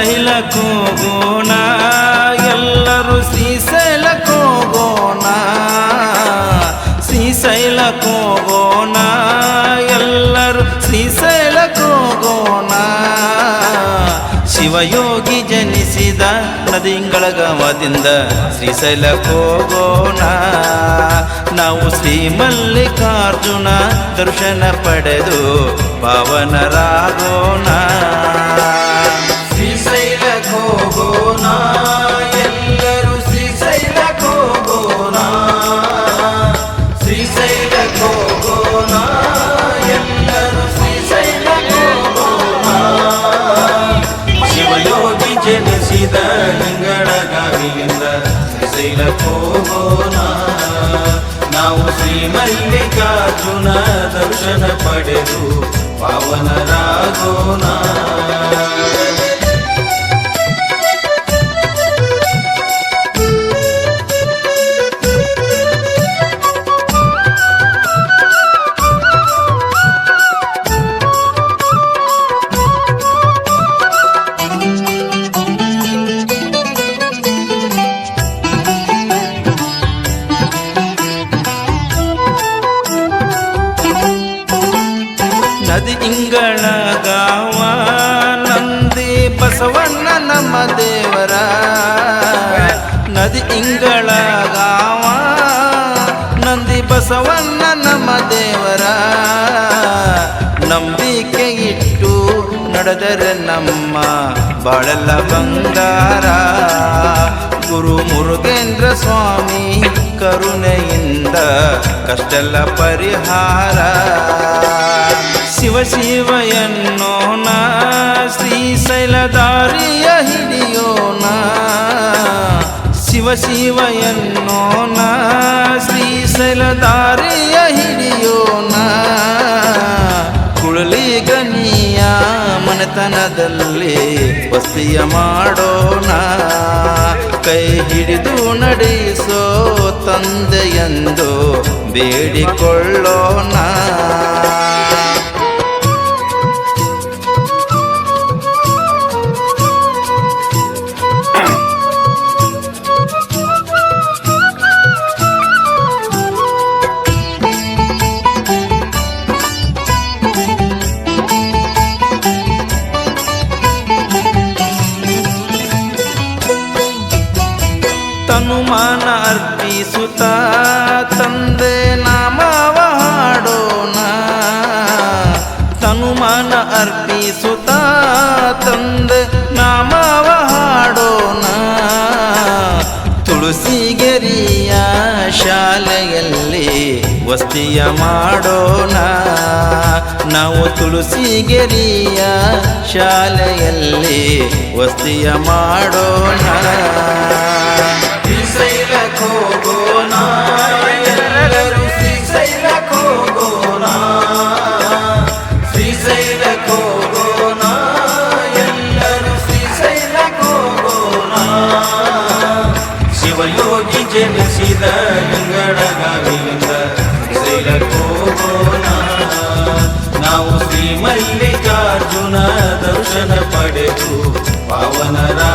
ಶ್ರೀಶೈಲಕ್ಕೆ ಕೋಗೋಣ ಎಲ್ಲರೂ ಶ್ರೀಶೈಲಕ್ಕೆ ಹೋಗೋಣ ಶ್ರೀಶೈಲಕ್ಕೆ ಹೋಗೋಣ ಎಲ್ಲರೂ ಶ್ರೀಶೈಲಕ್ಕೆ ಕೋಗೋಣ ಶಿವಯೋಗಿ ಜನಿಸಿದ ನದಿಂಗಳಗಮದಿಂದ ಕೋಗೋಣ ನಾವು ಶ್ರೀ ಮಲ್ಲಿಕಾರ್ಜುನ ದರ್ಶನ ಪಡೆದು ಪಾವನರಾಗೋಣ. ಹೋಗೋಣ ನಾವು ಶ್ರೀ ಮಲ್ಲಿಕಾರ್ಜುನ ದರ್ಶನ ಪಡೆದು ಪಾವನರಾಗೋಣ ನದಿ ಇಂಗಳ ಗಾವ, ನಂದಿ ಬಸವಣ್ಣ ನಮ್ಮ ದೇವರ. ನದಿ ಇಂಗಳ ಗಾವ, ನಂದಿ ಬಸವಣ್ಣ ನಮ್ಮ ದೇವರ. ನಂಬಿಕೆ ಇಟ್ಟು ನಡೆದರೆ ನಮ್ಮ ಬಾಳೆಲ್ಲ ಬಂಗಾರ. ಗುರು ಮುರುಗೇಂದ್ರ ಸ್ವಾಮಿ ಕರುಣೆಯಿಂದ ಕಷ್ಟಲ್ಲ ಪರಿಹಾರ. ಶಿವ ಶಿವ ಎನ್ನೋಣ ಶ್ರೀಶೈಲ ದಾರಿಯ ಹಿಡಿಯೋಣ ಶಿವ ಶಿವ ಎನ್ನೋಣ ಶ್ರೀಶೈಲ ದಾರಿಯ ಹಿಡಿಯೋಣ ಕುಳಲಿ ಗನಿಯ ಮನೆತನದಲ್ಲಿ ವಸ್ತಿಯ ಮಾಡೋಣ ಕೈ ಹಿಡಿದು ನಡೆಸೋ ತಂದೆಯೆಂದು ಬೇಡಿಕೊಳ್ಳೋಣ ತನುಮಾನ ಅರ್ಪಿಸುತ್ತ ತಂದೆ ನಾಮವ ಹಾಡೋಣ. ತನುಮಾನ ಅರ್ಪಿಸುತ್ತ ತಂದೆ ನಾಮವ ಹಾಡೋಣ. ತುಳಸಿಗೆರಿಯ ಶಾಲೆಯಲ್ಲಿ ವಸ್ತಿಯ ಮಾಡೋಣ. ನಾವು ತುಳಸಿಗೆರಿಯ ಶಾಲೆಯಲ್ಲಿ ವಸ್ತಿಯ ಮಾಡೋಣ. ಶಿವಯೋಗಿ ಜನಿಸಿದ ಲಿಂಗಡಗಾವಿಯಿಂದ ಶ್ರೀಶೈಲಕ್ಕೆ ಹೋಗೋಣ ನಾವು ಶ್ರೀ ಮಲ್ಲಿಕಾರ್ಜುನ ದರ್ಶನ ಪಡೆದು ಪಾವನರಾಗೋಣ